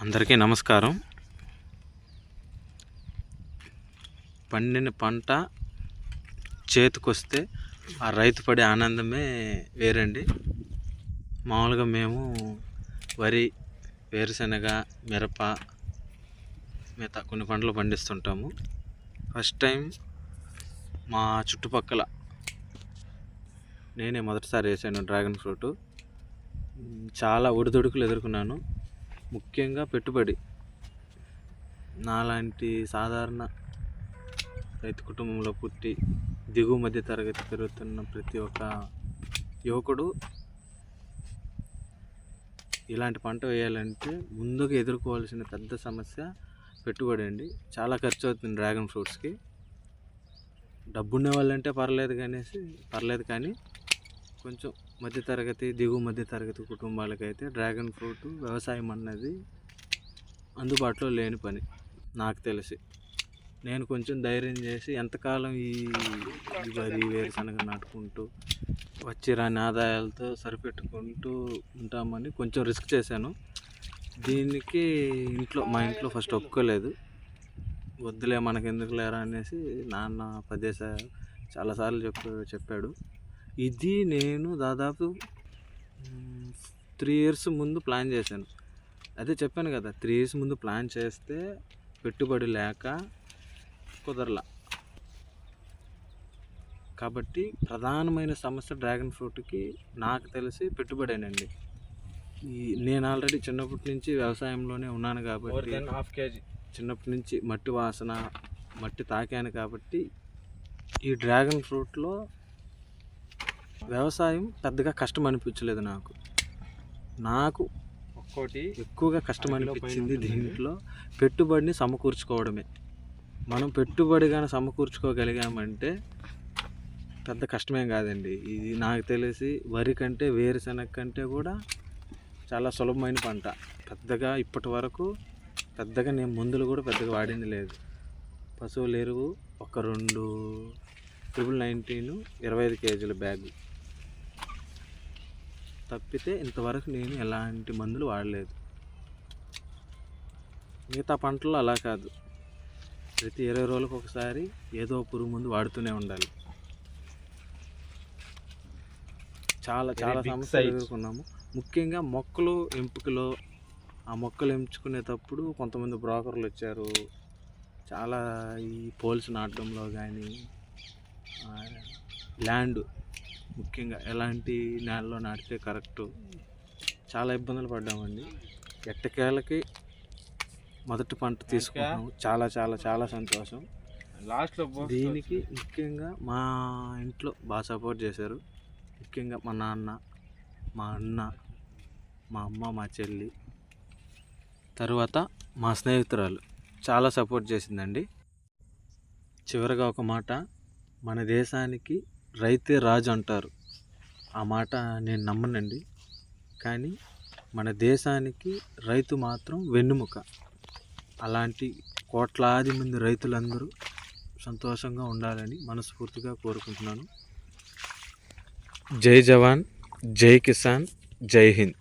అందరికీ నమస్కారం. పండిన పంట చేతికొస్తే ఆ రైతు పడే ఆనందమే వేరండి. మామూలుగా మేము వరి వేరుశనగ మిరప మిగతా కొన్ని పంటలు పండిస్తుంటాము. ఫస్ట్ టైం మా చుట్టుపక్కల నేనే మొదటిసారి వేసాను డ్రాగన్ ఫ్రూట్. చాలా ఒడిదుడుకులు ఎదుర్కొన్నాను. ముఖ్యంగా పెట్టుబడి. నాలాంటి సాధారణ రైతు కుటుంబంలో పుట్టి దిగువ మధ్య తరగతి పెరుగుతున్న ప్రతి ఒక్క యువకుడు ఇలాంటి పంట వేయాలంటే ముందుగా ఎదుర్కోవాల్సిన పెద్ద సమస్య పెట్టుబడి అండి. చాలా ఖర్చు అవుతుంది డ్రాగన్ ఫ్రూట్స్కి. డబ్బున్న వాళ్ళంటే పర్లేదు కానీ పర్లేదు కానీ కొంచెం మధ్యతరగతి దిగువ మధ్యతరగతి కుటుంబాలకైతే డ్రాగన్ ఫ్రూట్ వ్యవసాయం అన్నది అందుబాటులో లేని పని నాకు తెలిసి. నేను కొంచెం ధైర్యం చేసి ఎంతకాలం ఈ వరి వేరుశనగ నాటుకుంటూ వచ్చి రాని ఆదాయాలతో సరిపెట్టుకుంటూ ఉంటామని కొంచెం రిస్క్ చేశాను. దీనికి ఇంట్లో మా ఇంట్లో ఫస్ట్ ఒప్పుకోలేదు వద్దులే మనకెందుకు లేరా అనేసి నాన్న పదేసారి చాలాసార్లు చెప్పు చెప్పాడు. ఇది నేను దాదాపు త్రీ ఇయర్స్ ముందు ప్లాన్ చేశాను. అదే చెప్పాను కదా త్రీ ఇయర్స్ ముందు ప్లాన్ చేస్తే పెట్టుబడి లేక కుదరలా. కాబట్టి ప్రధానమైన సమస్య డ్రాగన్ ఫ్రూట్కి నాకు తెలిసి పెట్టుబడేనండి ఈ నేను ఆల్రెడీ చిన్నప్పటి నుంచి వ్యవసాయంలోనే ఉన్నాను కాబట్టి హాఫ్ కేజీ చిన్నప్పటి నుంచి మట్టి వాసన మట్టి తాకాను కాబట్టి ఈ డ్రాగన్ ఫ్రూట్లో వ్యవసాయం పెద్దగా కష్టం అనిపించలేదు నాకు. నాకు ఒక్కోటి ఎక్కువగా కష్టం అనిపించింది. దీంట్లో పెట్టుబడిని సమకూర్చుకోవడమే. మనం పెట్టుబడి కానీ సమకూర్చుకోగలిగామంటే పెద్ద కష్టమేం కాదండి. ఇది నాకు తెలిసి వరి కంటే వేరుశనగ కంటే కూడా చాలా సులభమైన పంట. పెద్దగా ఇప్పటి వరకు పెద్దగా నేను మందులు కూడా పెద్దగా వాడింది లేదు. పశువుల ఎరువు ఒక రెండు ట్రిపుల్ నైన్టీన్ ఇరవై ఐదు కేజీల బ్యాగ్. తప్పితే ఇంతవరకు నేను ఎలాంటి మందులు వాడలేదు. మిగతా పంటలు అలా కాదు. ప్రతి ఇరవై రోజులకు ఒకసారి ఏదో పురుగు మందు వాడుతూనే ఉండాలి. చాలా చాలా సమస్యలు. ఎదుర్కొన్నాము. ముఖ్యంగా మొక్కలు ఎంపికలో ఆ మొక్కలు ఎంచుకునేటప్పుడు కొంతమంది బ్రోకర్లు వచ్చారు. చాలా ఈ పోల్స్ నాటడంలో కానీ ల్యాండ్ ముఖ్యంగా ఎలాంటి నేలలో నాటితే కరెక్ట్? చాలా ఇబ్బందులు పడ్డామండి. ఎట్టకేలకి మొదటి పంట తీసుకున్నాము చాలా చాలా చాలా సంతోషం. లాస్ట్లో దీనికి ముఖ్యంగా మా ఇంట్లో బాగా సపోర్ట్ చేశారు. ముఖ్యంగా మా నాన్న మా అన్న మా అమ్మ మా చెల్లి. తరువాత మా స్నేహితురాలు చాలా సపోర్ట్ చేసిందండి. చివరగా ఒక మాట మన దేశానికి రైతే రాజు అంటారు. ఆ మాట నేను నమ్మనండి. కానీ మన దేశానికి రైతు మాత్రం వెన్నుముక. అలాంటి కోట్లాది మంది రైతులందరూ సంతోషంగా ఉండాలని మనస్ఫూర్తిగా కోరుకుంటున్నాను. జై జవాన్ జై కిసాన్ జై హింద్.